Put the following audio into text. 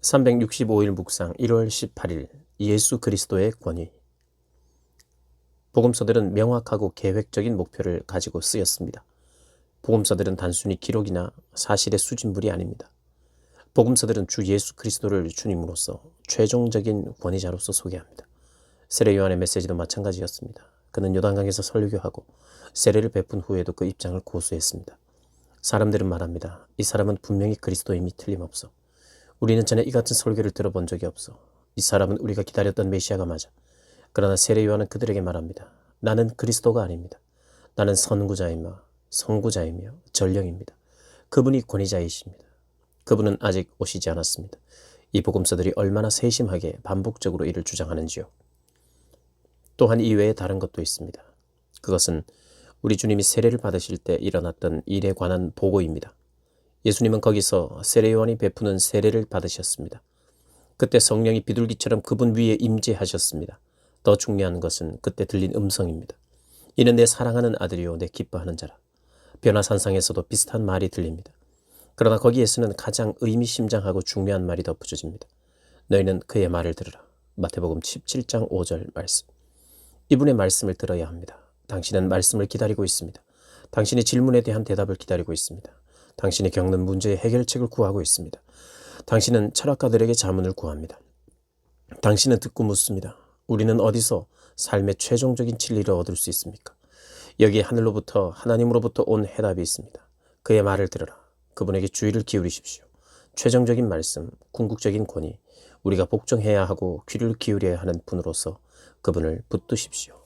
365일 묵상 1월 18일 예수 그리스도의 권위 복음서들은 명확하고 계획적인 목표를 가지고 쓰였습니다. 복음서들은 단순히 기록이나 사실의 수집물이 아닙니다. 복음서들은 주 예수 그리스도를 주님으로서 최종적인 권위자로서 소개합니다. 세례 요한의 메시지도 마찬가지였습니다. 그는 요단강에서 설교하고 세례를 베푼 후에도 그 입장을 고수했습니다. 사람들은 말합니다. 이 사람은 분명히 그리스도임이 틀림없어. 우리는 전에 이 같은 설교를 들어본 적이 없어. 이 사람은 우리가 기다렸던 메시아가 맞아. 그러나 세례 요한은 그들에게 말합니다. 나는 그리스도가 아닙니다. 나는 선구자이며 성구자이며 전령입니다. 그분이 권위자이십니다. 그분은 아직 오시지 않았습니다. 이 복음서들이 얼마나 세심하게 반복적으로 이를 주장하는지요. 또한 이외에 다른 것도 있습니다. 그것은 우리 주님이 세례를 받으실 때 일어났던 일에 관한 보고입니다. 예수님은 거기서 세례 요한이 베푸는 세례를 받으셨습니다. 그때 성령이 비둘기처럼 그분 위에 임재하셨습니다. 더 중요한 것은 그때 들린 음성입니다. 이는 내 사랑하는 아들이요 내 기뻐하는 자라. 변화산상에서도 비슷한 말이 들립니다. 그러나 거기에서는 가장 의미심장하고 중요한 말이 덧붙여집니다. 너희는 그의 말을 들으라. 마태복음 17장 5절 말씀. 이분의 말씀을 들어야 합니다. 당신은 말씀을 기다리고 있습니다. 당신의 질문에 대한 대답을 기다리고 있습니다. 당신이 겪는 문제의 해결책을 구하고 있습니다. 당신은 철학가들에게 자문을 구합니다. 당신은 듣고 묻습니다. 우리는 어디서 삶의 최종적인 진리를 얻을 수 있습니까? 여기 하늘로부터 하나님으로부터 온 해답이 있습니다. 그의 말을 들으라. 그분에게 주의를 기울이십시오. 최종적인 말씀, 궁극적인 권위, 우리가 복종해야 하고 귀를 기울여야 하는 분으로서 그분을 붙드십시오.